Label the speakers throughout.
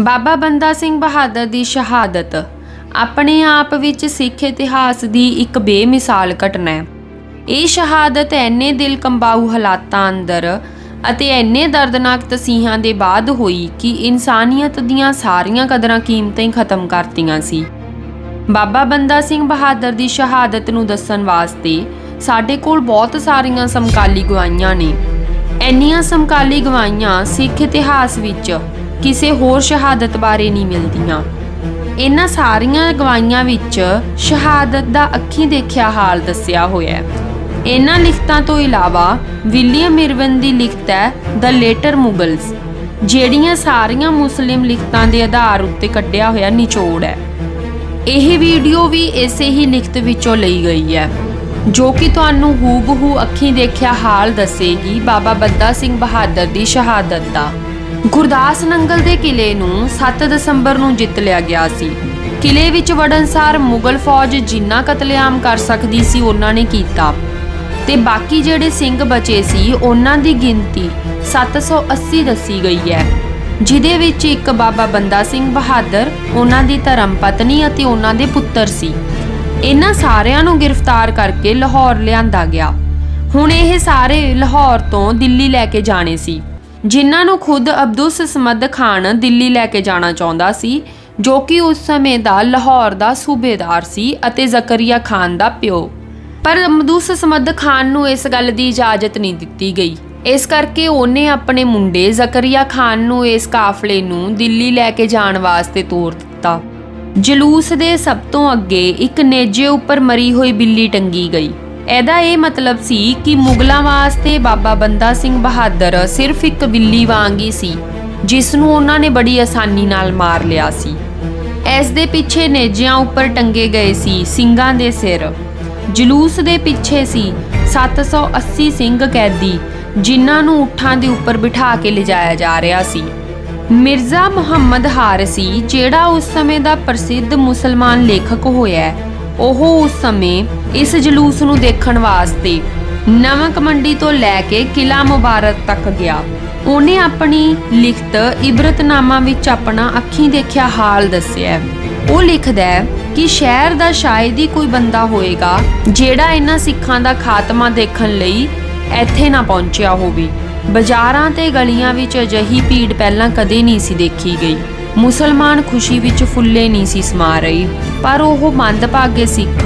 Speaker 1: ਬਾਬਾ ਬੰਦਾ ਸਿੰਘ ਬਹਾਦਰ ਦੀ ਸ਼ਹਾਦਤ। ਆਪਣੇ ਆਪ ਵਿੱਚ ਸਿੱਖ ਇਤਿਹਾਸ ਦੀ ਇੱਕ ਬੇਮਿਸਾਲ ਘਟਨਾ ਹੈ। ਇਹ ਸ਼ਹਾਦਤ ਐਨੇ ਦਿਲ ਕੰਬਾਊ ਹਾਲਾਤਾਂ ਅੰਦਰ ਅਤੇ ਐਨੇ ਦਰਦਨਾਕ ਤਸੀਹਾਂ ਦੇ ਬਾਅਦ ਹੋਈ ਕਿ ਇਨਸਾਨੀਅਤ ਦੀਆਂ ਸਾਰੀਆਂ ਕਦਰਾਂ ਕੀਮਤਾਂ ਹੀ ਖਤਮ ਕਰਤੀਆਂ ਸੀ। ਬਾਬਾ ਬੰਦਾ ਸਿੰਘ ਬਹਾਦਰ ਦੀ ਸ਼ਹਾਦਤ ਨੂੰ ਦੱਸਣ ਵਾਸਤੇ ਸਾਡੇ ਕੋਲ ਬਹੁਤ ਸਾਰੀਆਂ ਸਮਕਾਲੀ ਗਵਾਹੀਆਂ ਨੇ। ਇੰਨੀਆਂ ਸਮਕਾਲੀ ਗਵਾਹੀਆਂ ਸਿੱਖ ਇਤਿਹਾਸ ਵਿੱਚ ਕਿਸੇ ਹੋਰ ਸ਼ਹਾਦਤ ਬਾਰੇ ਨਹੀਂ ਮਿਲਦੀਆਂ। ਇਹਨਾਂ ਸਾਰੀਆਂ ਗਵਾਹੀਆਂ ਵਿੱਚ ਸ਼ਹਾਦਤ ਦਾ ਅੱਖੀਂ ਦੇਖਿਆ ਹਾਲ ਦੱਸਿਆ ਹੋਇਆ ਹੈ। ਇਹਨਾਂ ਲਿਖਤਾਂ ਤੋਂ ਇਲਾਵਾ ਵਿਲੀਅਮ ਇਰਵਨ ਦੀ ਲਿਖਤ ਹੈ, ਦ ਲੇਟਰ ਮੁਗਲਸ ਜਿਹੜੀਆਂ ਸਾਰੀਆਂ ਮੁਸਲਿਮ ਲਿਖਤਾਂ ਦੇ ਆਧਾਰ ਉੱਤੇ ਕੱਢਿਆ ਹੋਇਆ ਨਿਚੋੜ ਹੈ। ਇਹ ਵੀਡੀਓ ਵੀ ਇਸੇ ਹੀ ਲਿਖਤ ਵਿੱਚੋਂ ਲਈ ਗਈ ਹੈ, ਜੋ ਕਿ ਤੁਹਾਨੂੰ ਹੂਬਹੂ ਅੱਖੀਂ ਦੇਖਿਆ ਹਾਲ ਦੱਸੇਗੀ ਬਾਬਾ ਬੰਦਾ ਸਿੰਘ ਬਹਾਦਰ ਦੀ ਸ਼ਹਾਦਤ ਦਾ। ਗੁਰਦਾਸ ਨੰਗਲ ਦੇ ਕਿਲੇ ਨੂੰ 7 ਦਸੰਬਰ ਨੂੰ ਜਿੱਤ ਲਿਆ ਗਿਆ ਸੀ। ਕਿਲੇ ਵਿੱਚ ਵੜਨਸਾਰ ਮੁਗਲ ਫੌਜ ਜਿੰਨਾ ਕਤਲੇਆਮ ਕਰ ਸਕਦੀ ਸੀ, ਉਹਨਾਂ ਨੇ ਕੀਤਾ। ਤੇ ਬਾਕੀ ਜਿਹੜੇ ਸਿੰਘ ਬਚੇ ਸੀ, ਉਹਨਾਂ ਦੀ ਗਿਣਤੀ 780 ਦੱਸੀ ਗਈ ਹੈ। ਜਿਦੇ ਵਿੱਚ ਇੱਕ ਬਾਬਾ ਬੰਦਾ ਸਿੰਘ ਬਹਾਦਰ, ਉਹਨਾਂ ਦੀ ਧਰਮ ਪਤਨੀ ਅਤੇ ਉਹਨਾਂ ਦੇ ਪੁੱਤਰ ਸੀ। ਇਹਨਾਂ ਸਾਰਿਆਂ ਨੂੰ ਗ੍ਰਿਫਤਾਰ ਕਰਕੇ ਲਾਹੌਰ ਲਿਆਂਦਾ ਗਿਆ। ਹੁਣ ਇਹ ਸਾਰੇ ਲਾਹੌਰ ਤੋਂ ਦਿੱਲੀ ਲੈ ਕੇ ਜਾਣੇ ਸੀ। ਜਿਨ੍ਹਾਂ ਨੂੰ ਖੁਦ ਅਬਦੁਸ ਸਮਦ ਖਾਨ ਦਿੱਲੀ ਲੈ ਕੇ ਜਾਣਾ ਚਾਹੁੰਦਾ ਸੀ, ਜੋ ਕਿ ਉਸ ਸਮੇਂ ਦਾ ਲਾਹੌਰ ਦਾ ਸੂਬੇਦਾਰ ਸੀ ਅਤੇ ਜ਼ਕਰੀਆ ਖਾਨ ਦਾ ਪਿਓ। ਪਰ ਅਬਦੁਸ ਸਮਦ ਖਾਨ ਨੂੰ ਇਸ ਗੱਲ ਦੀ ਇਜਾਜ਼ਤ ਨਹੀਂ ਦਿੱਤੀ ਗਈ। ਇਸ ਕਰਕੇ ਉਹਨੇ ਆਪਣੇ ਮੁੰਡੇ ਜ਼ਕਰੀਆ ਖਾਨ ਨੂੰ ਇਸ ਕਾਫਲੇ ਨੂੰ ਦਿੱਲੀ ਲੈ ਕੇ ਜਾਣ ਵਾਸਤੇ ਤੋਰ ਦਿੱਤਾ। ਜਲੂਸ ਦੇ ਸਭ ਤੋਂ ਅੱਗੇ ਇੱਕ ਨੇਜੇ ਉੱਪਰ ਮਰੀ ਹੋਈ ਬਿੱਲੀ ਟੰਗੀ ਗਈ। ਇਹਦਾ ਇਹ ਮਤਲਬ ਸੀ ਕਿ ਮੁਗਲਾਂ ਵਾਸਤੇ ਬਾਬਾ ਬੰਦਾ ਸਿੰਘ ਬਹਾਦਰ ਸਿਰਫ ਇੱਕ ਬਿੱਲੀ ਵਾਂਗ ਹੀ ਸੀ ਜਿਸ ਨੂੰ ਉਹਨਾਂ ਨੇ ਬੜੀ ਆਸਾਨੀ ਨਾਲ ਮਾਰ ਲਿਆ ਸੀ। ਇਸ ਦੇ ਪਿੱਛੇ ਨੇਜਿਆਂ ਉੱਪਰ ਟੰਗੇ ਗਏ ਸੀ ਸਿੰਘਾਂ ਦੇ ਸਿਰ। ਜਲੂਸ ਦੇ ਪਿੱਛੇ ਸੀ 780 ਸਿੰਘ ਕੈਦੀ ਜਿਨ੍ਹਾਂ ਨੂੰ ਉਠਾਂ ਦੇ ਉੱਪਰ ਬਿਠਾ ਕੇ ਲਿਜਾਇਆ ਜਾ ਰਿਹਾ ਸੀ। ਮਿਰਜ਼ਾ ਮੁਹੰਮਦ ਹਾਰਸੀ ਜਿਹੜਾ ਉਸ ਸਮੇਂ ਦਾ ਪ੍ਰਸਿੱਧ ਮੁਸਲਮਾਨ ਲੇਖਕ ਹੋਇਆ ਹੈ, ਉਹ ਉਸ ਸਮੇਂ ਇਸ ਜਲੂਸ ਨੂੰ ਦੇਖਣ ਵਾਸਤੇ ਨਮਕ ਮੰਡੀ ਤੋਂ ਲੈ ਕੇ ਕਿਲਾ ਮੁਬਾਰਕ ਤੱਕ ਗਿਆ। ਉਹਨੇ ਆਪਣੀ ਲਿਖਤ ਇਬਰਤਨਾਮਾ ਵਿੱਚ ਆਪਣਾ ਅੱਖੀਂ ਦੇਖਿਆ ਹਾਲ ਦੱਸਿਆ। ਉਹ ਲਿਖਦਾ ਹੈ ਕਿ ਸ਼ਹਿਰ ਦਾ ਸ਼ਾਇਦ ਹੀ ਕੋਈ ਬੰਦਾ ਹੋਏਗਾ ਜਿਹੜਾ ਇਹਨਾਂ ਸਿੱਖਾਂ ਦਾ ਖਾਤਮਾ ਦੇਖਣ ਲਈ ਇੱਥੇ ਨਾ ਪਹੁੰਚਿਆ ਹੋਵੇ। ਬਾਜ਼ਾਰਾਂ ਤੇ ਗਲੀਆਂ ਵਿੱਚ ਅਜਿਹੀ ਭੀੜ ਪਹਿਲਾਂ ਕਦੇ ਨਹੀਂ ਸੀ ਦੇਖੀ ਗਈ। ਮੁਸਲਮਾਨ ਖੁਸ਼ੀ ਵਿੱਚ ਫੁੱਲੇ ਨਹੀਂ ਸੀ ਸਮਾ ਰਹੇ, ਪਰ ਉਹ ਮੰਦਭਾਗੇ ਸਿੱਖ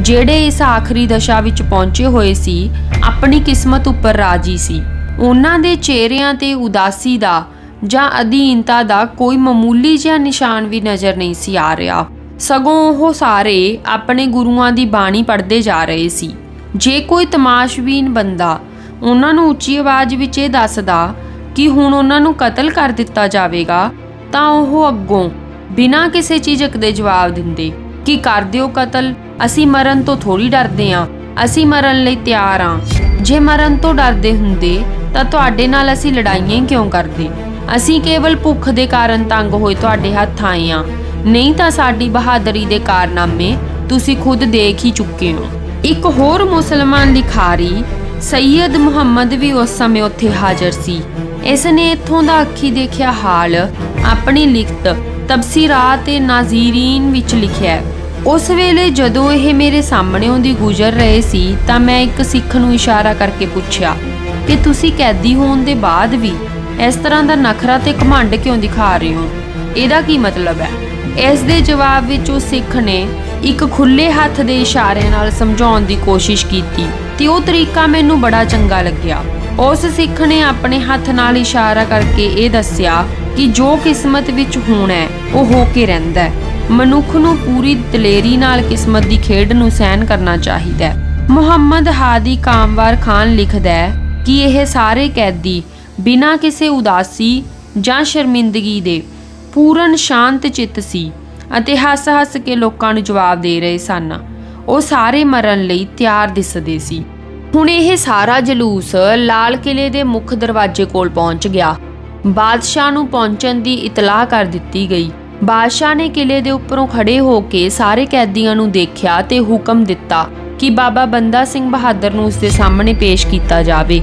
Speaker 1: ਜਿਹੜੇ ਇਸ ਆਖਰੀ ਦਸ਼ਾ ਵਿੱਚ ਪਹੁੰਚੇ ਹੋਏ ਸੀ, ਆਪਣੀ ਕਿਸਮਤ ਉੱਪਰ ਰਾਜੀ ਸੀ। ਉਹਨਾਂ ਦੇ ਚਿਹਰਿਆਂ ਤੇ ਉਦਾਸੀ ਦਾ ਜਾਂ ਅਧੀਨਤਾ ਦਾ ਕੋਈ ਮਾਮੂਲੀ ਜਿਹਾ ਨਿਸ਼ਾਨ ਵੀ ਨਜ਼ਰ ਨਹੀਂ ਸੀ ਆ ਰਿਹਾ। ਸਗੋਂ ਉਹ ਸਾਰੇ ਆਪਣੇ ਗੁਰੂਆਂ ਦੀ ਬਾਣੀ ਪੜ੍ਹਦੇ ਜਾ ਰਹੇ ਸੀ। ਜੇ ਕੋਈ ਤਮਾਸ਼ਬੀਨ ਬੰਦਾ ਉਹਨਾਂ ਨੂੰ ਉੱਚੀ ਆਵਾਜ਼ ਵਿੱਚ ਇਹ ਦੱਸਦਾ ਕਿ ਹੁਣ ਉਹਨਾਂ ਨੂੰ ਕਤਲ ਕਰ ਦਿੱਤਾ ਜਾਵੇਗਾ ਤਾਂ ਉਹ ਅੱਗੋਂ ਬਿਨਾਂ ਕਿਸੇ ਝਿਜਕ ਦੇ ਜਵਾਬ ਦਿੰਦੇ ਕਿ ਕਰ ਦਿਓ ਕਤਲ, ਅਸੀਂ ਮਰਨ ਤੋਂ ਥੋੜੀ ਡਰਦੇ ਹਾਂ, ਅਸੀਂ ਮਰਨ ਲਈ ਤਿਆਰ ਹਾਂ। ਜੇ ਮਰਨ ਤੋਂ ਡਰਦੇ ਹੁੰਦੇ, ਤਾਂ ਤੁਹਾਡੇ ਨਾਲ ਅਸੀਂ ਲੜਾਈਆਂ ਕਿਉਂ ਕਰਦੇ? ਅਸੀਂ ਕੇਵਲ ਭੁੱਖ ਦੇ ਕਾਰਨ ਤੰਗ ਹੋਏ ਤੁਹਾਡੇ ਹੱਥ ਆਏ ਹਾਂ। ਨਹੀਂ ਤਾਂ ਸਾਡੀ ਬਹਾਦਰੀ ਦੇ ਕਾਰਨਾਮੇ ਤੁਸੀਂ ਖੁਦ ਦੇਖ ਹੀ ਚੁੱਕੇ ਹੋ। ਇੱਕ ਹੋਰ ਮੁਸਲਮਾਨ ਲਿਖਾਰੀ, ਸੈਯਦ ਮੁਹੰਮਦ ਵੀ ਉਸ ਸਮੇਂ ਉੱਥੇ ਹਾਜ਼ਰ ਸੀ। ਇਸ ਨੇ ਇੱਥੋਂ ਦਾ ਅੱਖੀ ਦੇਖਿਆ ਹਾਲ, ਆਪਣੀ ਲਿਖਤ ਤਬਸੀਰਾਤ ਤੇ ਨਾਜ਼ੀਰੀਨ ਵਿੱਚ ਲਿਖਿਆ ਉਸ ਵੇਲੇ ਜਦੋਂ ਇਹ ਮੇਰੇ ਸਾਹਮਣੇੋਂ ਦੀ ਗੁਜ਼ਰ ਰਹੇ ਸੀ, ਤਾਂ ਮੈਂ ਇੱਕ ਸਿੱਖ ਨੂੰ ਇਸ਼ਾਰਾ ਕਰਕੇ ਪੁੱਛਿਆ, ਕਿ ਤੁਸੀਂ ਕੈਦੀ ਹੋਣ ਦੇ ਬਾਅਦ ਵੀ ਇਸ ਤਰ੍ਹਾਂ ਦਾ ਨਖਰਾ ਤੇ ਘਮੰਡ ਕਿਉਂ ਦਿਖਾ ਰਹੇ ਹੋ? ਇਹਦਾ ਕੀ ਮਤਲਬ ਹੈ? ਇਸ ਦੇ ਜਵਾਬ ਵਿੱਚ ਉਹ ਸਿੱਖ ਨੇ ਇੱਕ ਖੁੱਲੇ ਹੱਥ ਦੇ ਇਸ਼ਾਰੇ ਨਾਲ ਸਮਝਾਉਣ ਦੀ ਕੋਸ਼ਿਸ਼ ਕੀਤੀ ਤੇ ਉਹ ਤਰੀਕਾ ਮੈਨੂੰ ਬੜਾ ਚੰਗਾ ਲੱਗਿਆ। ਉਸ ਸਿੱਖ ਨੇ ਆਪਣੇ ਹੱਥ ਨਾਲ ਇਸ਼ਾਰਾ ਕਰਕੇ ਇਹ ਦੱਸਿਆ ਕਿ ਜੋ ਕਿਸਮਤ ਵਿੱਚ ਹੋਣਾ ਹੈ, ਉਹ ਹੋ ਕੇ ਰਹਿੰਦਾ ਹੈ। ਮਨੁੱਖ ਨੂੰ ਪੂਰੀ ਦਲੇਰੀ ਨਾਲ ਕਿਸਮਤ ਦੀ ਖੇਡ ਨੂੰ ਸਹਿਣ ਕਰਨਾ ਚਾਹੀਦਾ ਹੈ। ਮੁਹੰਮਦ ਹਾਦੀ ਕਾਮਵਾਰ ਖਾਨ ਲਿਖਦਾ ਹੈ ਕਿ ਇਹ ਸਾਰੇ ਕੈਦੀ ਬਿਨਾਂ ਕਿਸੇ ਉਦਾਸੀ ਜਾਂ ਸ਼ਰਮਿੰਦਗੀ ਦੇ ਪੂਰਨ ਸ਼ਾਂਤ ਚਿੱਤ ਸੀ ਅਤੇ ਹੱਸ-ਹੱਸ ਕੇ ਲੋਕਾਂ ਨੂੰ ਜਵਾਬ ਦੇ ਰਹੇ ਸਨ। ਉਹ ਸਾਰੇ ਮਰਨ ਲਈ ਤਿਆਰ ਦਿਸਦੇ ਸੀ। ਹੁਣ ਇਹ ਸਾਰਾ ਜਲੂਸ ਲਾਲ ਕਿਲੇ ਦੇ ਮੁੱਖ ਦਰਵਾਜ਼ੇ ਕੋਲ ਪਹੁੰਚ ਗਿਆ। ਬਾਦਸ਼ਾਹ ਨੂੰ ਪਹੁੰਚਣ ਦੀ ਇਤਲਾਹ ਕਰ ਦਿੱਤੀ ਗਈ। ਬਾਦਸ਼ਾਹ ਨੇ ਕਿਲੇ ਦੇ ਉੱਪਰੋਂ ਖੜੇ ਹੋ ਕੇ ਸਾਰੇ ਕੈਦੀਆਂ ਨੂੰ ਦੇਖਿਆ ਤੇ ਹੁਕਮ ਦਿੱਤਾ ਕਿ ਬਾਬਾ ਬੰਦਾ ਸਿੰਘ ਬਹਾਦਰ ਨੂੰ ਉਸ ਦੇ ਸਾਹਮਣੇ ਪੇਸ਼ ਕੀਤਾ ਜਾਵੇ।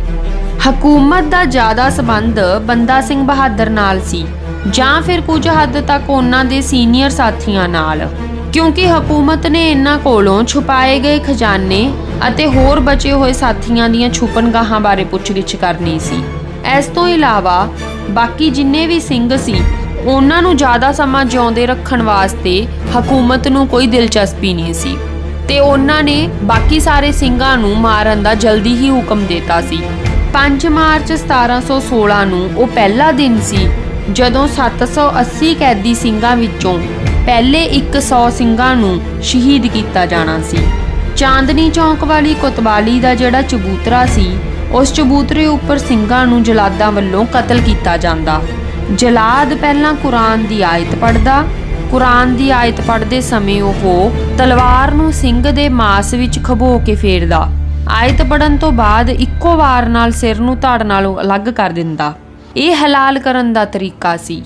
Speaker 1: ਹਕੂਮਤ ਦਾ ਜ਼ਿਆਦਾ ਸਬੰਧ ਬੰਦਾ ਸਿੰਘ ਬਹਾਦਰ ਨਾਲ ਸੀ, ਜਾਂ ਫਿਰ ਕੁਝ ਹੱਦ ਤੱਕ ਉਹਨਾਂ ਦੇ ਸੀਨੀਅਰ ਸਾਥੀਆਂ ਨਾਲ। ਕਿਉਂਕਿ ਹਕੂਮਤ ਨੇ ਇਹਨਾਂ ਕੋਲੋਂ ਛੁਪਾਏ ਗਏ ਖਜ਼ਾਨੇ ਅਤੇ ਹੋਰ ਬਚੇ ਹੋਏ ਸਾਥੀਆਂ ਦੀਆਂ ਛੁਪਨਗਾਹਾਂ ਬਾਰੇ ਪੁੱਛਗਿੱਛ ਕਰਨੀ ਸੀ। ਇਸ ਤੋਂ ਇਲਾਵਾ ਬਾਕੀ ਜਿੰਨੇ ਵੀ ਸਿੰਘ ਸੀ, ਉਹਨਾਂ ਨੂੰ ਜ਼ਿਆਦਾ ਸਮਾਂ ਜਿਉਂਦੇ ਰੱਖਣ ਵਾਸਤੇ ਹਕੂਮਤ ਨੂੰ ਕੋਈ ਦਿਲਚਸਪੀ ਨਹੀਂ ਸੀ ਤੇ ਉਹਨਾਂ ਨੇ ਬਾਕੀ ਸਾਰੇ ਸਿੰਘਾਂ ਨੂੰ ਮਾਰਨ ਦਾ ਜਲਦੀ ਹੀ ਹੁਕਮ ਦਿੱਤਾ ਸੀ। 5 ਮਾਰਚ 1716 ਨੂੰ ਉਹ ਪਹਿਲਾ ਦਿਨ ਸੀ, ਜਦੋਂ 780 ਕੈਦੀ ਸਿੰਘਾਂ ਵਿੱਚੋਂ ਪਹਿਲੇ 100 ਸਿੰਘਾਂ ਨੂੰ ਸ਼ਹੀਦ ਕੀਤਾ ਜਾਣਾ ਸੀ। ਚਾਂਦਨੀ ਚੌਂਕ ਵਾਲੀ ਕੋਤਵਾਲੀ ਦਾ ਜਿਹੜਾ ਚਬੂਤਰਾ ਸੀ, ਉਸ ਚਬੂਤਰੇ ਉੱਪਰ ਸਿੰਘਾਂ ਨੂੰ ਜਲਾਦਾਂ ਵੱਲੋਂ ਕਤਲ ਕੀਤਾ ਜਾਂਦਾ। ਜਲਾਦ ਪਹਿਲਾਂ ਕੁਰਾਨ ਦੀ ਆਇਤ ਪੜ੍ਹਦਾ, ਕੁਰਾਨ ਦੀ ਆਇਤ ਪੜ੍ਹਦੇ ਸਮੇਂ ਉਹ ਤਲਵਾਰ ਨੂੰ ਸਿੰਘ ਦੇ ਮਾਸ ਵਿੱਚ ਖਬੋ ਕੇ ਫੇਰਦਾ। ਆਇਤ ਪੜਨ ਤੋਂ ਬਾਅਦ ਇੱਕੋ ਵਾਰ ਨਾਲ ਸਿਰ ਨੂੰ ਧੜ ਨਾਲੋਂ ਅਲੱਗ ਕਰ ਦਿੰਦਾ। ਇਹ ਹਲਾਲ ਕਰਨ ਦਾ ਤਰੀਕਾ ਸੀ।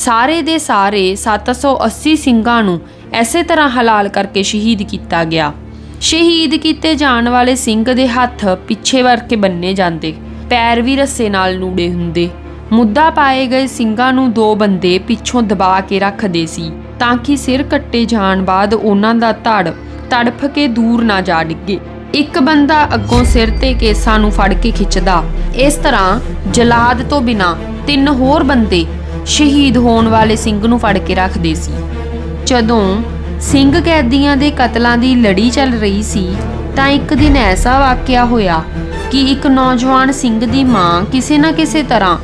Speaker 1: ਸਾਰੇ ਦੇ ਸਾਰੇ 780 ਸਿੰਘਾਂ ਨੂੰ ਐਸੇ ਤਰ੍ਹਾਂ ਹਲਾਲ ਕਰਕੇ ਸ਼ਹੀਦ ਕੀਤਾ ਗਿਆ। ਸ਼ਹੀਦ ਕੀਤੇ ਜਾਣ ਵਾਲੇ ਸਿੰਘ ਦੇ ਹੱਥ ਪਿੱਛੇ ਵਰ ਬੰਨੇ ਜਾਂਦੇ ਪੈਰ ਵੀ ਰੱਸੇ ਨਾਲ ਨੂੜੇ ਹੁੰਦੇ। ਮੁੱਦਾ ਪਾਏ ਗਏ ਸਿੰਘਾਂ ਨੂੰ ਦੋ ਬੰਦੇ ਪਿੱਛੋਂ ਦਬਾ ਕੇ ਰੱਖਦੇ ਸੀ, ਤਾਂ ਕਿ ਸਿਰ ਕੱਟੇ ਜਾਣ ਬਾਅਦ ਉਹਨਾਂ ਦਾ ਧੜ ਤੜਫ ਕੇ ਦੂਰ ਨਾ ਜਾ ਡਿੱਗੇ। ਇੱਕ ਬੰਦਾ ਅੱਗੋਂ ਸਿਰ ਤੇ ਕੇਸਾਂ ਨੂੰ ਫੜ ਕੇ ਖਿੱਚਦਾ। ਇਸ ਤਰ੍ਹਾਂ ਜਲਾਦ ਤੋਂ ਬਿਨਾ ਤਿੰਨ ਹੋਰ ਬੰਦੇ ਸ਼ਹੀਦ ਹੋਣ ਵਾਲੇ ਸਿੰਘ ਨੂੰ ਫੜ ਕੇ ਰੱਖਦੇ ਸੀ। ਜਦੋਂ ਸਿੰਘ ਕੈਦੀਆਂ ਦੇ ਕਤਲਾਂ ਦੀ ਲੜੀ ਚੱਲ ਰਹੀ ਸੀ, ਤਾਂ ਇੱਕ ਦਿਨ ਐਸਾ ਵਾਕਿਆ ਹੋਇਆ ਕਿ ਇੱਕ ਨੌਜਵਾਨ ਸਿੰਘ ਦੀ ਮਾਂ ਕਿਸੇ ਨਾ ਕਿਸੇ ਤਰ੍ਹਾਂ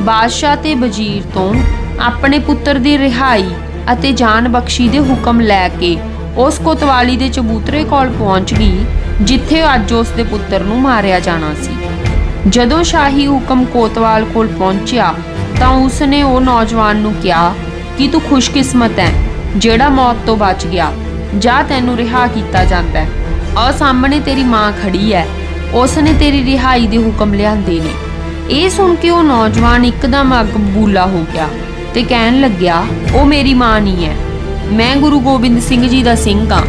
Speaker 1: ਬਾਦਸ਼ਾਹ ਤੇ ਵਜ਼ੀਰ ਤੋਂ ਆਪਣੇ ਪੁੱਤਰ ਦੀ ਰਿਹਾਈ ਅਤੇ ਜਾਨ ਬਖਸ਼ੀ ਦੇ ਹੁਕਮ ਲੈ ਕੇ ਉਸ ਕੋਤਵਾਲੀ ਦੇ ਚਬੂਤਰੇ ਕੋਲ ਪਹੁੰਚ ਗਈ, ਜਿੱਥੇ ਅੱਜ ਉਸ ਦੇ ਪੁੱਤਰ ਨੂੰ ਮਾਰਿਆ ਜਾਣਾ ਸੀ। ਜਦੋਂ ਸ਼ਾਹੀ ਹੁਕਮ ਕੋਤਵਾਲ ਕੋਲ ਪਹੁੰਚਿਆ ਤਾਂ ਉਸਨੇ ਉਹ ਨੌਜਵਾਨ ਨੂੰ ਕਿਹਾ ਕਿ ਤੂੰ ਖੁਸ਼ਕਿਸਮਤ ਹੈ, ਜਿਹੜਾ ਮੌਤ ਤੋਂ ਬਚ ਗਿਆ। ਜਾਂ ਤੈਨੂੰ ਰਿਹਾ ਕੀਤਾ ਜਾਂਦਾ ਹੈ। ਆ ਸਾਹਮਣੇ ਤੇਰੀ ਮਾਂ ਖੜੀ ਹੈ। ਉਸਨੇ ਤੇਰੀ ਰਿਹਾਈ ਦੇ ਹੁਕਮ ਲਿਆਂਦੇ ਨੇ। ਇਹ ਸੁਣ ਕੇ ਉਹ ਨੌਜਵਾਨ ਇੱਕਦਮ ਅੱਗ ਬੂਲਾ ਹੋ ਗਿਆ ਤੇ ਕਹਿਣ ਲੱਗਿਆ, ਉਹ ਮੇਰੀ ਮਾਂ ਨਹੀਂ ਹੈ। ਮੈਂ ਗੁਰੂ ਗੋਬਿੰਦ ਸਿੰਘ ਜੀ ਦਾ ਸਿੰਘ ਹਾਂ।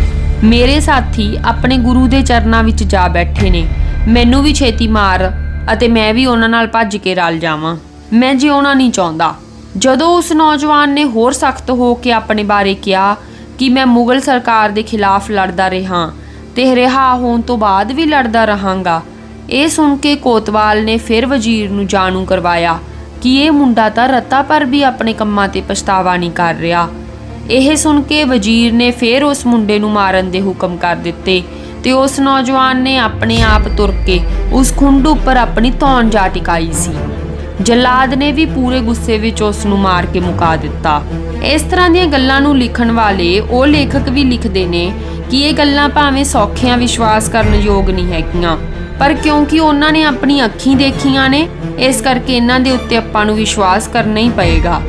Speaker 1: ਮੇਰੇ ਸਾਥੀ ਆਪਣੇ ਗੁਰੂ ਦੇ ਚਰਨਾਂ ਵਿੱਚ ਜਾ ਬੈਠੇ ਨੇ। ਮੈਨੂੰ ਵੀ ਛੇਤੀ ਮਾਰ ਅਤੇ ਮੈਂ ਵੀ ਉਹਨਾਂ ਨਾਲ ਭੱਜ ਕੇ ਰਲ ਜਾਵਾਂ। ਮੈਂ ਜਿਉਣਾ ਨਹੀਂ ਚਾਹੁੰਦਾ। ਜਦੋਂ ਉਸ ਨੌਜਵਾਨ ਨੇ ਹੋਰ ਸਖਤ ਹੋ ਕੇ ਆਪਣੇ ਬਾਰੇ ਕਿਹਾ ਕਿ ਮੈਂ ਮੁਗਲ ਸਰਕਾਰ ਦੇ ਖਿਲਾਫ ਲੜਦਾ ਰਿਹਾ ਤੇ ਰਿਹਾ ਹੋਣ ਤੋਂ ਬਾਅਦ ਵੀ ਲੜਦਾ ਰਹਾਂਗਾ, ਇਹ ਸੁਣ ਕੇ ਕੋਤਵਾਲ ਨੇ ਫਿਰ ਵਜ਼ੀਰ ਨੂੰ ਜਾਣੂ ਕਰਵਾਇਆ ਕਿ ਇਹ ਮੁੰਡਾ ਤਾਂ ਰਤਾ ਪਰ ਵੀ ਆਪਣੇ ਕੰਮਾਂ ਤੇ ਪਛਤਾਵਾ ਨਹੀਂ ਕਰ ਰਿਹਾ। ਇਹ ਸੁਣ ਕੇ ਵਜ਼ੀਰ ਨੇ ਫਿਰ ਉਸ ਮੁੰਡੇ ਨੂੰ ਮਾਰਨ ਦੇ ਹੁਕਮ ਕਰ ਦਿੱਤੇ ਤੇ ਉਸ ਨੌਜਵਾਨ ਨੇ ਆਪਣੇ ਆਪ ਤੁਰ ਕੇ ਉਸ ਖੁੰਡ ਉੱਪਰ ਆਪਣੀ ਧੌਣ ਜਾ ਟਿਕਾਈ ਸੀ। ਜਲਾਦ ਨੇ ਵੀ ਪੂਰੇ ਗੁੱਸੇ ਵਿੱਚ ਉਸ ਨੂੰ ਮਾਰ ਕੇ ਮੁਕਾ ਦਿੱਤਾ। ਇਸ ਤਰ੍ਹਾਂ ਦੀਆਂ ਗੱਲਾਂ ਨੂੰ ਲਿਖਣ ਵਾਲੇ ਉਹ ਲੇਖਕ ਵੀ ਲਿਖਦੇ ਨੇ ਕਿ ਇਹ ਗੱਲਾਂ ਭਾਵੇਂ ਸੌਖੀਆਂ ਵਿਸ਼ਵਾਸ ਕਰਨ ਯੋਗ ਨਹੀਂ ਹੈਗੀਆਂ, ਪਰ ਕਿਉਂਕਿ ਉਹਨਾਂ ਨੇ ਆਪਣੀ ਅੱਖੀਂ ਦੇਖੀਆਂ ਨੇ, ਇਸ ਕਰਕੇ ਇਹਨਾਂ ਦੇ ਉੱਤੇ ਆਪਾਂ ਨੂੰ ਵਿਸ਼ਵਾਸ ਕਰਨਾ ਹੀ ਪਏਗਾ।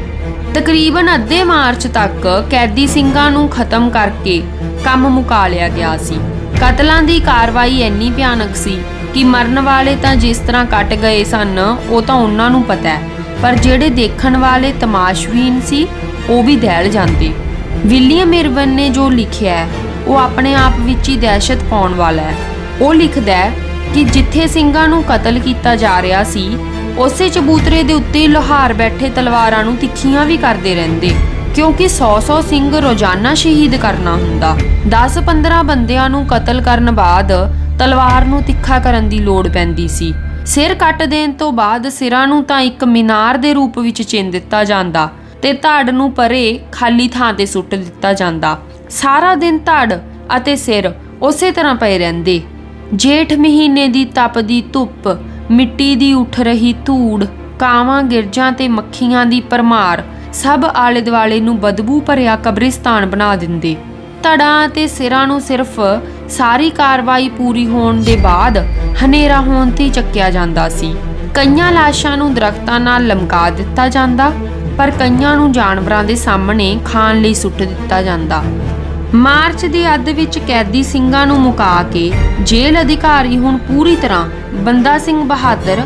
Speaker 1: ਤਕਰੀਬਨ ਅੱਧੇ ਮਾਰਚ ਤੱਕ ਕੈਦੀ ਸਿੰਘਾਂ ਨੂੰ ਖਤਮ ਕਰਕੇ ਕੰਮ ਮੁਕਾ ਲਿਆ ਗਿਆ ਸੀ। ਕਤਲਾਂ ਦੀ ਕਾਰਵਾਈ ਇੰਨੀ ਭਿਆਨਕ ਸੀ ਕਿ ਮਰਨ ਵਾਲੇ ਤਾਂ ਜਿਸ ਤਰ੍ਹਾਂ ਕੱਟ ਗਏ ਸਨ, ਉਹ ਤਾਂ ਉਹਨਾਂ ਨੂੰ ਪਤਾ ਹੈ। ਪਰ ਜਿਹੜੇ ਦੇਖਣ ਵਾਲੇ ਤਮਾਸ਼ਵੀਨ ਸੀ, ਉਹ ਵੀ ਦਹਿਲ ਜਾਂਦੇ। ਵਿਲੀਅਮ ਇਰਵਨ ਨੇ ਜੋ ਲਿਖਿਆ ਹੈ, ਉਹ ਆਪਣੇ ਆਪ ਵਿੱਚ ਹੀ ਦਹਿਸ਼ਤ ਪਾਉਣ ਵਾਲਾ ਹੈ। ਉਹ ਲਿਖਦਾ ਹੈ ਕਿ ਜਿੱਥੇ ਸਿੰਘਾਂ ਨੂੰ ਕਤਲ ਕੀਤਾ ਜਾ ਰਿਹਾ ਸੀ, ਉਸੇ ਚਬੂਤਰੇ ਦੇ ਉੱਤੇ ਲੋਹਾਰ ਬੈਠੇ ਤਲਵਾਰਾਂ ਨੂੰ ਤਿੱਖੀਆਂ ਵੀ ਕਰਦੇ ਰਹਿੰਦੇ। ਕਿਉਂਕਿ 100-100 ਸਿੰਘ ਰੋਜ਼ਾਨਾ ਸ਼ਹੀਦ ਕਰਨਾ ਹੁੰਦਾ। 10-15 ਬੰਦਿਆਂ ਨੂੰ ਕਤਲ ਕਰਨ ਬਾਅਦ ਤਲਵਾਰ ਨੂੰ ਤਿੱਖਾ ਕਰਨ ਦੀ ਲੋੜ ਪੈਂਦੀ ਸੀ। ਸਿਰ ਕੱਟ ਦੇਣ ਤੋਂ ਬਾਅਦ ਸਿਰਾਂ ਨੂੰ ਤਾਂ ਇੱਕ ਮੀਨਾਰ ਦੇ ਰੂਪ ਵਿੱਚ ਚਿੰਨ ਦਿੱਤਾ ਜਾਂਦਾ ਤੇ ਧੜ ਨੂੰ ਪਰੇ ਖਾਲੀ ਥਾਂ ਤੇ ਸੁੱਟ ਦਿੱਤਾ ਜਾਂਦਾ। ਸਾਰਾ ਦਿਨ ਧੜ ਅਤੇ ਸਿਰ ਉਸੇ ਤਰ੍ਹਾਂ ਪਏ ਰਹਿੰਦੇ। ਜੇਠ ਮਹੀਨੇ ਦੀ ਤਪਦੀ ਧੁੱਪ, ਮਿੱਟੀ ਦੀ ਉੱਠ ਰਹੀ ਧੂੜ, ਕਾਵਾਂ, ਗਿਰਜਾਂ ਤੇ ਮੱਖੀਆਂ ਦੀ ਪਰਮਾਰ ਸਭ ਆਲੇ ਦੁਆਲੇ ਨੂੰ ਬਦਬੂ ਭਰਿਆ ਕਬਰਿਸਤਾਨ ਬਣਾ ਦਿੰਦੇ। ਧੜਾਂ ਤੇ ਸਿਰਾਂ ਨੂੰ ਸਿਰਫ ਸਾਰੀ ਕਾਰਵਾਈ ਪੂਰੀ ਹੋਣ ਦੇ ਬਾਅਦ ਹਨੇਰਾ ਹੋਣ ਤੇ ਚੱਕਿਆ ਜਾਂਦਾ ਸੀ। ਕਈਆਂ ਲਾਸ਼ਾਂ ਨੂੰ ਦਰਖਤਾਂ ਨਾਲ ਲਮਕਾ ਦਿੱਤਾ ਜਾਂਦਾ, ਪਰ ਕਈਆਂ ਨੂੰ ਜਾਨਵਰਾਂ ਦੇ ਸਾਹਮਣੇ ਖਾਣ ਲਈ ਸੁੱਟ ਦਿੱਤਾ ਜਾਂਦਾ। ਮਾਰਚ ਦੀ ਅੱਧ ਵਿੱਚ ਕੈਦੀ ਸਿੰਘਾਂ ਨੂੰ ਮੁਕਾ ਕੇ ਜੇਲ੍ਹ ਅਧਿਕਾਰੀ ਹੁਣ ਪੂਰੀ ਤਰ੍ਹਾਂ ਬੰਦਾ ਸਿੰਘ ਬਹਾਦਰ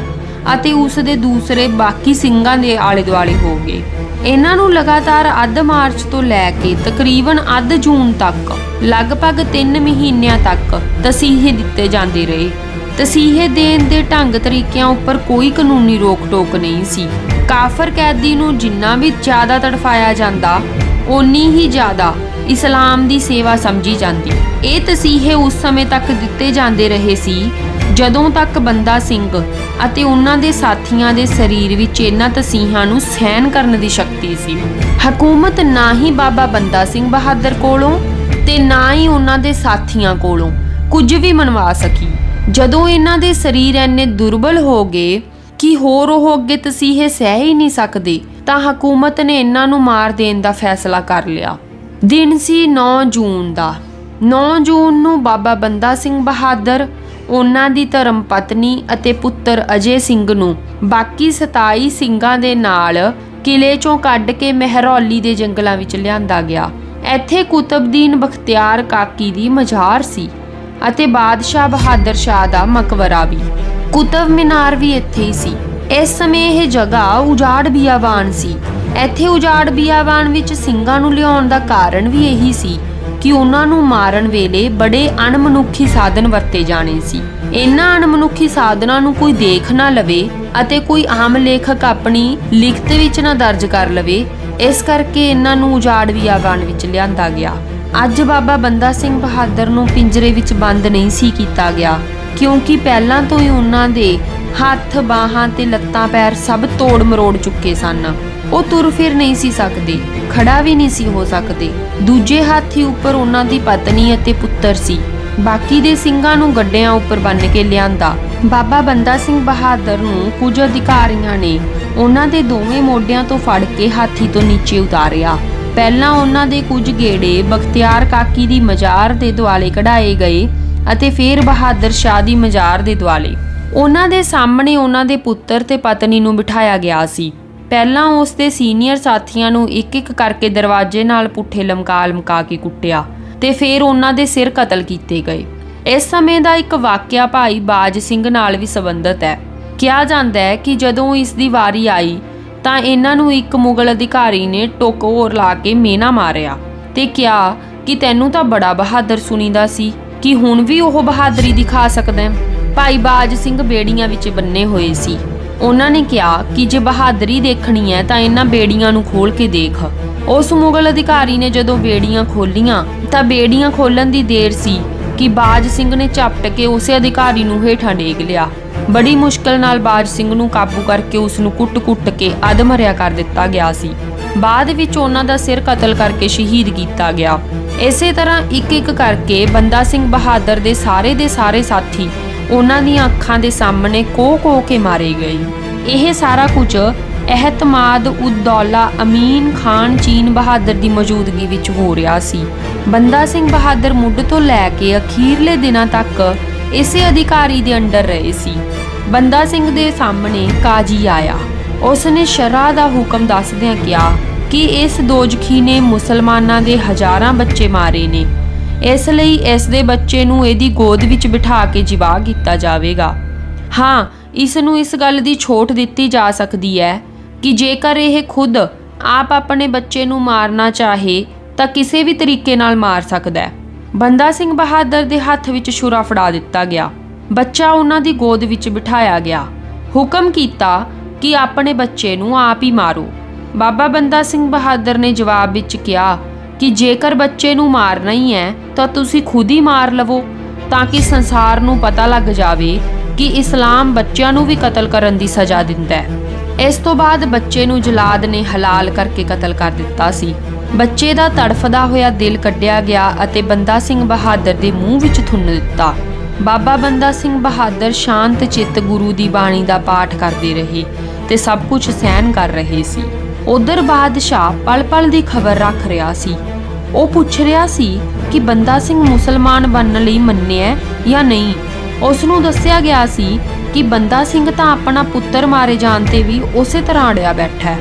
Speaker 1: ਅਤੇ ਉਸ ਦੇ ਦੂਸਰੇ ਬਾਕੀ ਸਿੰਘਾਂ ਦੇ ਆਲੇ ਦੁਆਲੇ ਹੋ ਗਏ। ਇਹਨਾਂ ਨੂੰ ਲਗਾਤਾਰ ਅੱਧ ਮਾਰਚ ਤੋਂ ਲੈ ਕੇ ਤਕਰੀਬਨ ਅੱਧ ਜੂਨ ਤੱਕ, ਲਗਭਗ 3 ਮਹੀਨਿਆਂ ਤੱਕ ਤਸੀਹੇ ਦਿੱਤੇ ਜਾਂਦੇ ਰਹੇ। ਤਸੀਹੇ ਦੇਣ ਦੇ ਢੰਗ ਤਰੀਕਿਆਂ ਉੱਪਰ ਕੋਈ ਕਾਨੂੰਨੀ ਰੋਕ-ਟੋਕ ਨਹੀਂ ਸੀ। ਕਾਫਰ ਕੈਦੀ ਨੂੰ ਜਿੰਨਾ ਵੀ ਜ਼ਿਆਦਾ ਤੜਫਾਇਆ ਜਾਂਦਾ, ਓਨੀ ਹੀ ਜ਼ਿਆਦਾ ਇਸਲਾਮ ਦੀ ਸੇਵਾ ਸਮਝੀ ਜਾਂਦੀ। ਇਹ ਤਸੀਹੇ ਉਸ ਸਮੇਂ ਤੱਕ ਦਿੱਤੇ ਜਾਂਦੇ ਰਹੇ ਸੀ, ਜਦੋਂ ਤੱਕ ਬੰਦਾ ਸਿੰਘ ਅਤੇ ਉਹਨਾਂ ਦੇ ਸਾਥੀਆਂ ਦੇ ਸਰੀਰ ਵਿੱਚ ਇਹਨਾਂ ਤਸੀਹਾਂ ਨੂੰ ਸਹਿਣ ਕਰਨ ਦੀ ਸ਼ਕਤੀ ਸੀ। ਹਕੂਮਤ ਨਾ ਹੀ ਬਾਬਾ ਬੰਦਾ ਸਿੰਘ ਬਹਾਦਰ ਕੋਲੋਂ ਤੇ ਨਾ ਹੀ ਉਹਨਾਂ ਦੇ ਸਾਥੀਆਂ ਕੋਲੋਂ ਕੁਝ ਵੀ ਮਨਵਾ ਸਕੀ। ਜਦੋਂ ਇਹਨਾਂ ਦੇ ਸਰੀਰ ਐਨੇ ਦੁਰਬਲ ਹੋ ਗਏ ਕਿ ਹੋਰ ਉਹ ਅੱਗੇ ਤਸੀਹੇ ਸਹਿ ਹੀ ਨਹੀਂ ਸਕਦੇ, ਤਾਂ ਹਕੂਮਤ ਨੇ ਇਹਨਾਂ ਨੂੰ ਮਾਰ ਦੇਣ ਦਾ ਫੈਸਲਾ ਕਰ ਲਿਆ। ਦਿਨ ਸੀ 9 ਜੂਨ ਦਾ। 9 ਜੂਨ ਨੂੰ ਬਾਬਾ ਬੰਦਾ ਸਿੰਘ ਬਹਾਦਰ ਉਹਨਾਂ ਦੀ ਧਰਮ ਪਤਨੀ ਅਤੇ ਪੁੱਤਰ ਅਜੇ ਸਿੰਘ ਨੂੰ। ਬਾਕੀ 27 ਸਿੰਘਾਂ ਦੇ ਨਾਲ ਕਿਲੇ ਚੋਂ ਕੱਢ ਕੇ ਮਹਿਰੌਲੀ ਦੇ ਜੰਗਲਾਂ ਵਿੱਚ ਲਿਆਂਦਾ ਗਿਆ। ਇੱਥੇ ਕੁਤਬਦੀਨ ਬਖਤਿਆਰ ਕਾਕੀ ਦੀ ਮਜ਼ਾਰ ਸੀ ਅਤੇ ਬਾਦਸ਼ਾਹ ਬਹਾਦਰ ਸ਼ਾਹ ਦਾ ਮਕਬਰਾ ਵੀ। ਕੁਤਬ ਮੀਨਾਰ ਵੀ ਇੱਥੇ ਹੀ ਸੀ। ਇਸ ਸਮੇਂ ਇਹ ਜਗ੍ਹਾ ਉਜਾੜ ਬਿਆਬਾਨ ਸੀ। ਇੱਥੇ ਉਜਾੜ ਬਿਆਬਾਨ ਵਿੱਚ ਸਿੰਘਾਂ ਨੂੰ ਲਿਆਉਣ ਦਾ ਕਾਰਨ ਵੀ ਇਹੀ ਸੀ ਕਿ ਉਹਨਾਂ ਨੂੰ ਮਾਰਨ ਵੇਲੇ ਬੜੇ ਅਣਮਨੁੱਖੀ ਸਾਧਨ ਵਰਤੇ ਜਾਣੇ ਸੀ। ਇਹਨਾਂ ਅਣਮਨੁੱਖੀ ਸਾਧਨਾਂ ਨੂੰ ਕੋਈ ਦੇਖ ਨਾ ਲਵੇ ਅਤੇ ਕੋਈ ਆਮ ਲੇਖਕ ਆਪਣੀ ਲਿਖਤ ਵਿੱਚ ਨਾ ਦਰਜ ਕਰ ਲਵੇ, ਇਸ ਕਰਕੇ ਇਹਨਾਂ ਨੂੰ ਉਜਾੜ ਵੀ ਬਿਆਬਾਨ ਵਿੱਚ ਲਿਆਂਦਾ ਗਿਆ। ਅੱਜ ਬਾਬਾ ਬੰਦਾ ਸਿੰਘ ਬਹਾਦਰ ਨੂੰ ਪਿੰਜਰੇ ਵਿੱਚ ਬੰਦ ਨਹੀਂ ਸੀ ਕੀਤਾ ਗਿਆ, ਕਿਉਂਕਿ ਪਹਿਲਾਂ ਤੋਂ ਹੀ ਉਹਨਾਂ ਦੇ ਹੱਥ, ਬਾਹਾਂ ਤੇ ਲੱਤਾਂ, ਪੈਰ ਸਭ ਤੋੜ ਮਰੋੜ ਚੁੱਕੇ ਸਨ। ਉਹ ਤੁਰ ਫਿਰ ਨਹੀਂ ਸੀ ਸਕਦੇ, ਖੜਾ ਵੀ ਨਹੀਂ ਸੀ ਹੋ ਸਕਦੇ। ਦੂਜੇ ਹਾਥੀ ਉੱਪਰ ਉਹਨਾਂ ਦੀ ਪਤਨੀ ਅਤੇ ਪੁੱਤਰ ਸੀ। ਬਾਕੀ ਦੇ ਸਿੰਘਾਂ ਨੂੰ ਗੱਡਿਆਂ ਉੱਪਰ ਬੰਨ ਕੇ ਲਿਆਂਦਾ। ਬਾਬਾ ਬੰਦਾ ਸਿੰਘ ਬਹਾਦਰ ਨੂੰ ਕੁਝ ਅਧਿਕਾਰੀਆਂ ਨੇ ਉਹਨਾਂ ਦੇ ਦੋਵੇਂ ਮੋਢਿਆਂ ਤੋਂ ਫੜ ਕੇ ਹਾਥੀ ਤੋਂ ਨੀਚੇ ਉਤਾਰਿਆ। ਪਹਿਲਾਂ ਉਹਨਾਂ ਦੇ ਕੁਝ ਗੇੜੇ ਬਖਤਿਆਰ ਕਾਕੀ ਦੀ ਮਜ਼ਾਰ ਦੇ ਦੁਆਲੇ ਕਢਾਏ ਗਏ ਅਤੇ ਫਿਰ ਬਹਾਦਰ ਸ਼ਾਹ ਦੀ ਮਜ਼ਾਰ ਦੇ ਦੁਆਲੇ। ਉਹਨਾਂ ਦੇ ਸਾਹਮਣੇ ਉਹਨਾਂ ਦੇ ਪੁੱਤਰ ਤੇ ਪਤਨੀ ਨੂੰ ਬਿਠਾਇਆ ਗਿਆ ਸੀ। ਪਹਿਲਾਂ ਉਸ ਦੇ ਸੀਨੀਅਰ ਸਾਥੀਆਂ ਨੂੰ ਇੱਕ ਇੱਕ ਕਰਕੇ ਦਰਵਾਜ਼ੇ ਨਾਲ ਪੁੱਠੇ ਲਮਕਾ ਲਮਕਾ ਕੇ ਕੁੱਟਿਆ ਤੇ ਫਿਰ ਉਹਨਾਂ ਦੇ ਸਿਰ ਕਤਲ ਕੀਤੇ ਗਏ। ਇਸ ਸਮੇਂ ਦਾ ਇੱਕ ਵਾਕਿਆ ਭਾਈ ਬਾਜ ਸਿੰਘ ਨਾਲ ਵੀ ਸੰਬੰਧਿਤ ਹੈ। ਕਿਹਾ ਜਾਂਦਾ ਹੈ ਕਿ ਜਦੋਂ ਇਸ ਦੀ ਵਾਰੀ ਆਈ, ਤਾਂ ਇਹਨਾਂ ਨੂੰ ਇੱਕ ਮੁਗਲ ਅਧਿਕਾਰੀ ਨੇ ਟੋਕੋਰ ਲਾ ਕੇ ਮੇਨਾ ਮਾਰਿਆ ਤੇ ਕਿਹਾ ਕਿ ਤੈਨੂੰ ਤਾਂ ਬੜਾ ਬਹਾਦਰ ਸੁਣੀਦਾ ਸੀ, ਕਿ ਹੁਣ ਵੀ ਉਹ ਬਹਾਦਰੀ ਦਿਖਾ ਸਕਦਾ ਹੈ। ਭਾਈ ਬਾਜ ਸਿੰਘ ਬੇੜੀਆਂ ਵਿੱਚ ਬੰਨੇ ਹੋਏ ਸੀ। ਉਹਨਾਂ ਨੇ ਕਿਹਾ ਕਿ ਜੇ ਬਹਾਦਰੀ ਦੇਖਣੀ ਹੈ ਤਾਂ ਇਹਨਾਂ ਬੇੜੀਆਂ ਨੂੰ ਖੋਲ ਕੇ ਦੇਖ। ਉਸ ਮੁਗਲ ਅਧਿਕਾਰੀ ਨੇ ਜਦੋਂ ਬੇੜੀਆਂ ਖੋਲੀਆਂ ਤਾਂ ਬੇੜੀਆਂ ਖੋਲਣ ਦੀ ਦੇਰ ਸੀ ਕਿ ਬਾਜ ਸਿੰਘ ਨੇ ਝਪਟ ਕੇ ਉਸੇ ਅਧਿਕਾਰੀ ਨੂੰ ਹੇਠਾਂ ਡੇਗ ਲਿਆ। ਬੜੀ ਮੁਸ਼ਕਲ ਨਾਲ ਬਾਜ ਸਿੰਘ ਨੂੰ ਕਾਬੂ ਕਰਕੇ ਉਸ ਨੂੰ ਕੁੱਟ-ਕੁੱਟ ਕੇ ਅਧਮਰਿਆ ਕਰ ਦਿੱਤਾ ਗਿਆ ਸੀ। ਬਾਅਦ ਵਿੱਚ ਉਹਨਾਂ ਦਾ ਸਿਰ ਕਤਲ ਕਰਕੇ ਸ਼ਹੀਦ ਕੀਤਾ ਗਿਆ। ਇਸੇ ਤਰ੍ਹਾਂ ਇੱਕ-ਇੱਕ ਕਰਕੇ ਬੰਦਾ ਸਿੰਘ ਬਹਾਦਰ ਦੇ ਸਾਰੇ ਦੇ ਸਾਰੇ ਸਾਥੀ ਉਹਨਾਂ ਦੀਆਂ ਅੱਖਾਂ ਦੇ ਸਾਹਮਣੇ ਕੋਹ-ਕੋਹ ਕੇ ਮਾਰੇ ਗਏ। ਇਹ ਸਾਰਾ ਕੁਝ ਅਹਿਤਮਾਦ ਉਦੌਲਾ ਅਮੀਨ ਖਾਨ ਚੀਨ ਬਹਾਦਰ ਦੀ ਮੌਜੂਦਗੀ ਵਿੱਚ ਹੋ ਰਿਹਾ ਸੀ। ਬੰਦਾ ਸਿੰਘ ਬਹਾਦਰ ਮੁੱਢ ਤੋਂ ਲੈ ਕੇ ਅਖੀਰਲੇ ਦਿਨਾਂ ਤੱਕ ਇਸੇ ਅਧਿਕਾਰੀ ਦੇ ਅੰਡਰ ਰਹੇ ਸੀ। ਬੰਦਾ ਸਿੰਘ ਦੇ ਸਾਹਮਣੇ ਕਾਜੀ ਆਇਆ। ਉਸ ਨੇ ਸ਼ਰਾ ਦਾ ਹੁਕਮ ਦੱਸਦਿਆਂ ਕਿਹਾ ਕਿ ਇਸ ਦੋਜਖੀ ਨੇ ਮੁਸਲਮਾਨਾਂ ਦੇ ਹਜ਼ਾਰਾਂ ਬੱਚੇ ਮਾਰੇ ਨੇ। ਇਸ ਲਈ ਇਸ ਦੇ ਬੱਚੇ ਨੂੰ ਇਹਦੀ ਗੋਦ ਵਿੱਚ ਬਿਠਾ ਕੇ ਜਿਵਾ ਕੀਤਾ ਜਾਵੇਗਾ। ਹਾਂ, ਇਸ ਨੂੰ ਇਸ ਗੱਲ ਦੀ ਛੋਟ ਦਿੱਤੀ ਜਾ ਸਕਦੀ ਹੈ ਕਿ ਜੇਕਰ ਇਹ ਖੁਦ ਆਪ ਆਪਣੇ ਬੱਚੇ ਨੂੰ ਮਾਰਨਾ ਚਾਹੇ ਤਾਂ ਕਿਸੇ ਵੀ ਤਰੀਕੇ ਨਾਲ ਮਾਰ ਸਕਦਾ ਹੈ। ਬੰਦਾ ਸਿੰਘ ਬਹਾਦਰ ਦੇ ਹੱਥ ਵਿੱਚ ਛੁਰਾ ਫੜਾ ਦਿੱਤਾ ਗਿਆ। ਬੱਚਾ ਉਹਨਾਂ ਦੀ ਗੋਦ ਵਿੱਚ ਬਿਠਾਇਆ ਗਿਆ। ਹੁਕਮ ਕੀਤਾ ਕਿ ਆਪਣੇ ਬੱਚੇ ਨੂੰ ਆਪ ਹੀ ਮਾਰੋ। ਬਾਬਾ ਬੰਦਾ ਸਿੰਘ ਬਹਾਦਰ ਨੇ ਜਵਾਬ ਵਿੱਚ ਕਿਹਾ ਕਿ ਜੇਕਰ ਬੱਚੇ ਨੂੰ ਮਾਰਨਾ ਹੀ ਹੈ, ਤਾਂ ਤੁਸੀਂ ਖੁਦ ਹੀ ਮਾਰ ਲਵੋ ਤਾਂ ਕਿ ਸੰਸਾਰ ਨੂੰ ਪਤਾ ਲੱਗ ਜਾਵੇ ਕਿ ਇਸਲਾਮ ਬੱਚਿਆਂ ਨੂੰ ਵੀ ਕਤਲ ਕਰਨ ਦੀ ਸਜ਼ਾ ਦਿੰਦਾ ਹੈ। ਇਸ ਤੋਂ ਬਾਅਦ ਬੱਚੇ ਨੂੰ ਜਲਾਦ ਨੇ ਹਲਾਲ ਕਰਕੇ ਕਤਲ ਕਰ ਦਿੱਤਾ ਸੀ। ਬੱਚੇ ਦਾ ਤੜਫਦਾ ਹੋਇਆ ਦਿਲ ਕੱਢਿਆ ਗਿਆ ਅਤੇ ਬੰਦਾ ਸਿੰਘ ਬਹਾਦਰ ਦੇ ਮੂੰਹ ਵਿੱਚ ਥੁੰਨ ਦਿੱਤਾ। ਬਾਬਾ ਬੰਦਾ ਸਿੰਘ ਬਹਾਦਰ ਸ਼ਾਂਤ ਚਿੱਤ ਗੁਰੂ ਦੀ ਬਾਣੀ ਦਾ ਪਾਠ ਕਰਦੇ ਰਹੇ ਤੇ ਸਭ ਕੁਝ ਸਹਿਣ ਕਰ ਰਹੇ ਸੀ। ਉਧਰ ਬਾਦਸ਼ਾਹ ਪਲ-ਪਲ ਦੀ ਖਬਰ ਰੱਖ ਰਿਹਾ ਸੀ ਉਹ ਪੁੱਛ ਰਿਹਾ ਸੀ ਕਿ ਬੰਦਾ ਸਿੰਘ ਮੁਸਲਮਾਨ ਬਣਨ ਲਈ ਮੰਨਿਆ ਜਾਂ ਨਹੀਂ। ਉਸ ਨੂੰ ਦੱਸਿਆ ਗਿਆ ਸੀ ਕਿ ਬੰਦਾ ਸਿੰਘ ਤਾਂ ਆਪਣਾ ਪੁੱਤਰ ਮਾਰੇ ਜਾਣ ਤੇ ਵੀ ਉਸੇ ਤਰ੍ਹਾਂ ਅੜਿਆ ਬੈਠਾ ਹੈ।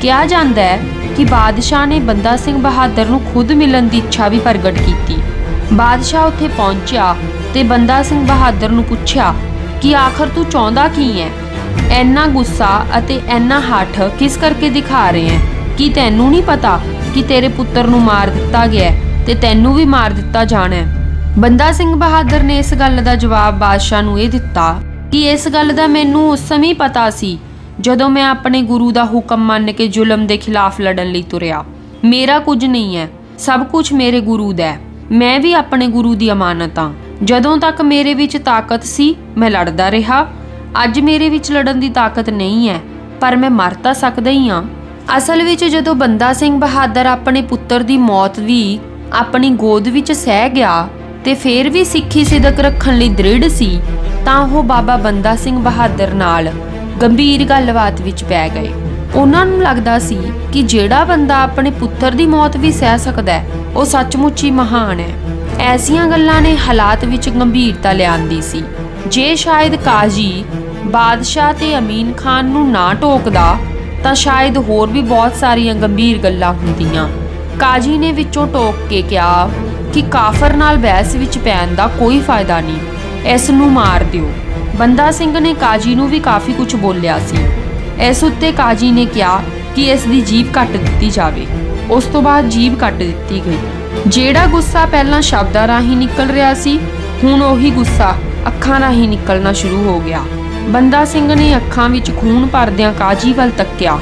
Speaker 1: ਕਿਹਾ ਜਾਂਦਾ ਹੈ ਕਿ ਬਾਦਸ਼ਾਹ ਨੇ ਬੰਦਾ ਸਿੰਘ ਬਹਾਦਰ ਨੂੰ ਖੁਦ ਮਿਲਣ ਦੀ ਇੱਛਾ ਵੀ ਪ੍ਰਗਟ ਕੀਤੀ। ਬਾਦਸ਼ਾਹ ਉੱਥੇ ਪਹੁੰਚਿਆ ਤੇ ਬੰਦਾ ਸਿੰਘ ਬਹਾਦਰ ਨੂੰ ਪੁੱਛਿਆ ਕਿ ਆਖਰ ਤੂੰ ਚਾਹੁੰਦਾ ਕੀ ਹੈ? ਐਨਾ ਗੁੱਸਾ ਅਤੇ ਐਨਾ ਹੱਠ ਕਿਸ ਕਰਕੇ ਦਿਖਾ ਰਹੇ ਹੈ? ਕੀ ਤੈਨੂੰ ਨਹੀਂ ਪਤਾ ਕਿ ਤੇਰੇ ਪੁੱਤਰ ਨੂੰ ਮਾਰ ਦਿੱਤਾ ਗਿਆ ਤੇ ਤੈਨੂੰ ਵੀ ਮਾਰ ਦਿੱਤਾ ਜਾਣਾ ਹੈ। ਬੰਦਾ ਸਿੰਘ ਬਹਾਦਰ ਨੇ ਇਸ ਗੱਲ ਦਾ ਜਵਾਬ ਬਾਦਸ਼ਾਹ ਨੂੰ ਇਹ ਦਿੱਤਾ ਕਿ ਇਸ ਗੱਲ ਦਾ ਮੈਨੂੰ ਉਸ ਸਮੇਂ ਪਤਾ ਸੀ ਜਦੋਂ ਮੈਂ ਆਪਣੇ ਗੁਰੂ ਦਾ ਹੁਕਮ ਮੰਨ ਕੇ ਜ਼ੁਲਮ ਦੇ ਖਿਲਾਫ ਲੜਨ ਲਈ ਤੁਰਿਆ। ਮੇਰਾ ਕੁਝ ਨਹੀਂ ਹੈ, ਸਭ ਕੁਝ ਮੇਰੇ ਗੁਰੂ ਦਾ ਹੈ। ਮੈਂ ਵੀ ਆਪਣੇ ਗੁਰੂ ਦੀ ਅਮਾਨਤ ਹਾਂ। ਜਦੋਂ ਤੱਕ ਮੇਰੇ ਵਿੱਚ ਤਾਕਤ ਸੀ, ਮੈਂ ਲੜਦਾ ਰਿਹਾ। ਅੱਜ ਮੇਰੇ ਵਿੱਚ ਲੜਨ ਦੀ ਤਾਕਤ ਨਹੀਂ ਹੈ, ਪਰ ਮੈਂ ਮਰ ਤਾਂ ਸਕਦਾ ਹੀ ਹਾਂ। ਅਸਲ ਵਿੱਚ ਜਦੋਂ ਬੰਦਾ ਸਿੰਘ ਬਹਾਦਰ ਆਪਣੇ ਪੁੱਤਰ ਦੀ ਮੌਤ ਵੀ ਆਪਣੀ ਗੋਦ ਵਿੱਚ ਸਹਿ ਗਿਆ ਤੇ ਫੇਰ ਵੀ ਸਿੱਖੀ ਸਿਦਕ ਰੱਖਣ ਲਈ ਦ੍ਰਿੜ ਸੀ, ਤਾਂ ਉਹ ਬਾਬਾ ਬੰਦਾ ਸਿੰਘ ਬਹਾਦਰ ਨਾਲ ਗੰਭੀਰ ਗੱਲਬਾਤ ਵਿੱਚ ਪੈ ਗਏ। ਉਹਨਾਂ ਨੂੰ ਲੱਗਦਾ ਸੀ ਕਿ ਜਿਹੜਾ ਬੰਦਾ ਆਪਣੇ ਪੁੱਤਰ ਦੀ ਮੌਤ ਵੀ ਸਹਿ ਸਕਦਾ ਹੈ, ਉਹ ਸੱਚਮੁੱਚ ਹੀ ਮਹਾਨ ਹੈ। ਐਸੀਆਂ ਗੱਲਾਂ ਨੇ ਹਾਲਾਤ ਵਿੱਚ ਗੰਭੀਰਤਾ ਲਿਆਂਦੀ ਸੀ। ਜੇ ਸ਼ਾਇਦ ਕਾਜੀ ਬਾਦਸ਼ਾਹ ਤੇ ਅਮੀਨ ਖਾਨ ਨੂੰ ਨਾ ਟੋਕਦਾ ਤਾਂ ਸ਼ਾਇਦ ਹੋਰ ਵੀ ਬਹੁਤ ਸਾਰੀਆਂ ਗੰਭੀਰ ਗੱਲਾਂ ਹੁੰਦੀਆਂ। ਕਾਜੀ ਨੇ ਵਿੱਚੋਂ ਟੋਕ ਕੇ ਕਿਹਾ ਕਿ ਕਾਫਰ ਨਾਲ ਬਹਿਸ ਵਿੱਚ ਪੈਣ ਦਾ ਕੋਈ ਫਾਇਦਾ ਨਹੀਂ। ਇਸ ਨੂੰ ਮਾਰ ਦਿਓ। ਬੰਦਾ ਸਿੰਘ ਨੇ ਕਾਜੀ ਨੂੰ ਵੀ ਕਾਫੀ ਕੁਝ ਬੋਲਿਆ ਸੀ। ਇਸ ਉੱਤੇ ਕਾਜੀ ਨੇ ਕਿਹਾ ਕਿ ਇਸ ਦੀ ਜੀਭ ਕੱਟ ਦਿੱਤੀ ਜਾਵੇ। ਉਸ ਤੋਂ ਬਾਅਦ ਜੀਭ ਕੱਟ ਦਿੱਤੀ ਗਈ। ਜਿਹੜਾ ਗੁੱਸਾ ਪਹਿਲਾਂ ਸ਼ਬਦਾਂ ਰਾਹੀਂ ਨਿਕਲ ਰਿਹਾ ਸੀ, ਹੁਣ ਉਹੀ ਗੁੱਸਾ ਅੱਖਾਂ ਰਾਹੀਂ ਨਿਕਲਣਾ ਸ਼ੁਰੂ ਹੋ ਗਿਆ। ਬੰਦਾ ਸਿੰਘ ਨੇ ਅੱਖਾਂ ਵਿੱਚ ਖੂਨ ਭਰਦਿਆਂ ਕਾਜੀ ਵੱਲ ਤੱਕਿਆ।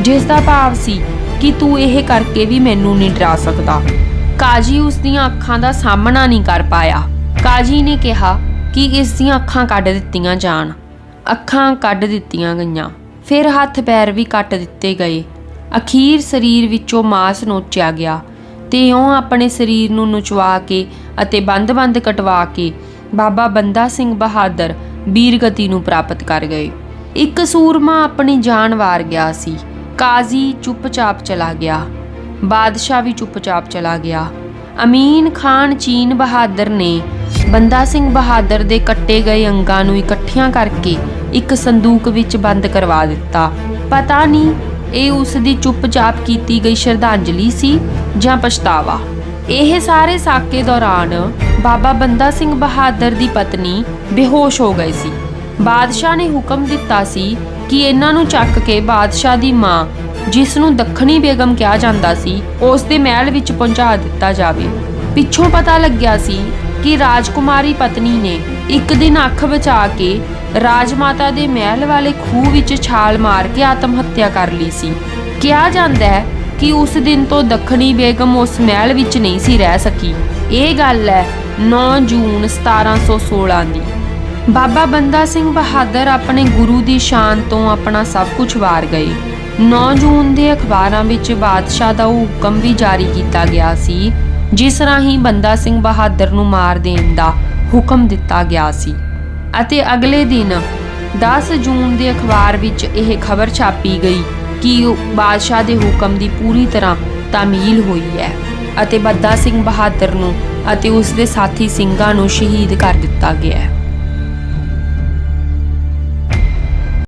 Speaker 1: ਜਿਸ ਦਾ ਭਾਵ ਸੀ ਕਿ ਤੂੰ ਇਹ ਕਰਕੇ ਵੀ ਮੈਨੂੰ ਨਹੀਂ ਡਰਾ ਸਕਦਾ। ਕਾਜੀ ਉਸ ਦੀਆਂ ਅੱਖਾਂ ਦਾ ਸਾਹਮਣਾ ਨਹੀਂ ਕਰ ਪਾਇਆ। ਕਾਜੀ ਨੇ ਕਿਹਾ ਕਿ ਇਸ ਦੀਆਂ ਅੱਖਾਂ ਕੱਢ ਦਿੱਤੀਆਂ ਜਾਣ। ਅੱਖਾਂ ਕੱਢ ਦਿੱਤੀਆਂ ਗਈਆਂ। ਫਿਰ ਹੱਥ ਪੈਰ ਵੀ ਕੱਟ ਦਿੱਤੇ ਗਏ। ਅਖੀਰ ਸਰੀਰ ਵਿੱਚੋਂ ਮਾਸ ਨੋਚਿਆ ਗਿਆ ਤੇ ਉਹ ਆਪਣੇ ਸਰੀਰ ਨੂੰ ਨੁਚਵਾ ਕੇ ਅਤੇ ਬੰਦ-ਬੰਦ ਕਟਵਾ ਕੇ ਬਾਬਾ ਬੰਦਾ ਸਿੰਘ ਬਹਾਦਰ ਵੀਰਗਤੀ ਨੂੰ ਪ੍ਰਾਪਤ ਕਰ ਗਏ। ਇੱਕ ਸੂਰਮਾ ਆਪਣੀ ਜਾਨ ਵਾਰ ਗਿਆ ਸੀ। ਕਾਜ਼ੀ ਚੁੱਪਚਾਪ ਚਲਾ ਗਿਆ। ਬਾਦਸ਼ਾਹ ਵੀ ਚੁੱਪਚਾਪ ਚਲਾ ਗਿਆ। ਅਮੀਨ ਖਾਨ ਚੀਨ ਬਹਾਦਰ ਨੇ ਬੰਦਾ ਸਿੰਘ ਬਹਾਦਰ ਦੇ ਕੱਟੇ ਗਏ ਅੰਗਾਂ ਨੂੰ ਇਕੱਠਿਆਂ ਕਰਕੇ ਇੱਕ ਸੰਦੂਕ ਵਿੱਚ ਬੰਦ ਕਰਵਾ ਦਿੱਤਾ। ਪਤਾ ਨਹੀਂ ਇਹ ਉਸ ਦੀ ਚੁੱਪਚਾਪ ਕੀਤੀ ਗਈ ਸ਼ਰਧਾਂਜਲੀ ਸੀ ਜਾਂ ਪਛਤਾਵਾ। ਇਹ ਸਾਰੇ ਸਾਕੇ ਦੌਰਾਨ ਬਾਬਾ ਬੰਦਾ ਸਿੰਘ ਬਹਾਦਰ ਦੀ ਪਤਨੀ ਬੇਹੋਸ਼ ਹੋ ਗਏ ਸੀ। ਬਾਦਸ਼ਾਹ ਨੇ ਹੁਕਮ ਦਿੱਤਾ ਸੀ ਕਿ ਇਹਨਾਂ ਨੂੰ ਚੱਕ ਕੇ ਬਾਦਸ਼ਾਹ ਦੀ ਮਾਂ, ਜਿਸ ਨੂੰ ਦੱਖਣੀ ਬੇਗਮ ਕਿਹਾ ਜਾਂਦਾ ਸੀ, ਉਸ ਦੇ ਮਹਿਲ ਵਿੱਚ ਪਹੁੰਚਾ ਦਿੱਤਾ ਜਾਵੇ। ਪਿੱਛੋਂ ਪਤਾ ਲੱਗਿਆ ਸੀ ਕਿ ਰਾਜਕੁਮਾਰੀ ਪਤਨੀ ਨੇ ਇੱਕ ਦਿਨ ਅੱਖ ਬਚਾ ਕੇ ਰਾਜਮਾਤਾ ਦੇ ਮਹਿਲ ਵਾਲੇ ਖੂਹ ਵਿੱਚ ਛਾਲ ਮਾਰ ਕੇ ਆਤਮ ਹੱਤਿਆ ਕਰ ਲਈ ਸੀ। ਕਿਹਾ ਜਾਂਦਾ ਹੈ ਕਿ ਉਸ ਦਿਨ ਤੋਂ ਦੱਖਣੀ ਬੇਗਮ ਉਸ ਮਹਿਲ ਵਿੱਚ ਨਹੀਂ ਸੀ ਰਹਿ ਸਕੀ। ਇਹ ਗੱਲ ਹੈ 9 ਜੂਨ 1716 ਦੀ। ਬਾਬਾ ਬੰਦਾ ਸਿੰਘ ਬਹਾਦਰ ਆਪਣੇ ਗੁਰੂ ਦੀ ਸ਼ਾਨ ਤੋਂ ਆਪਣਾ ਸਭ ਕੁਝ ਵਾਰ ਗਏ। 9 ਜੂਨ ਦੇ ਅਖਬਾਰਾਂ ਵਿੱਚ ਬਾਦਸ਼ਾਹ ਦਾ ਉਹ ਹੁਕਮ ਵੀ ਜਾਰੀ ਕੀਤਾ ਗਿਆ ਸੀ, ਜਿਸ ਰਾਹੀਂ ਬੰਦਾ ਸਿੰਘ ਬਹਾਦਰ ਨੂੰ ਮਾਰ ਦੇਣ ਦਾ ਹੁਕਮ ਦਿੱਤਾ ਗਿਆ ਸੀ। ਅਤੇ ਅਗਲੇ ਦਿਨ 10 ਜੂਨ ਦੇ ਅਖਬਾਰ ਵਿੱਚ ਇਹ ਖਬਰ ਛਾਪੀ ਗਈ ਕਿ ਬਾਦਸ਼ਾਹ ਦੇ ਹੁਕਮ ਦੀ ਪੂਰੀ ਤਰ੍ਹਾਂ ਤਾਮੀਲ ਹੋਈ ਹੈ ਅਤੇ ਬੰਦਾ ਸਿੰਘ ਬਹਾਦਰ ਨੂੰ ਅਤੇ ਉਸ ਦੇ ਸਾਥੀ ਸਿੰਘਾਂ ਨੂੰ ਸ਼ਹੀਦ ਕਰ ਦਿੱਤਾ ਗਿਆ ਹੈ।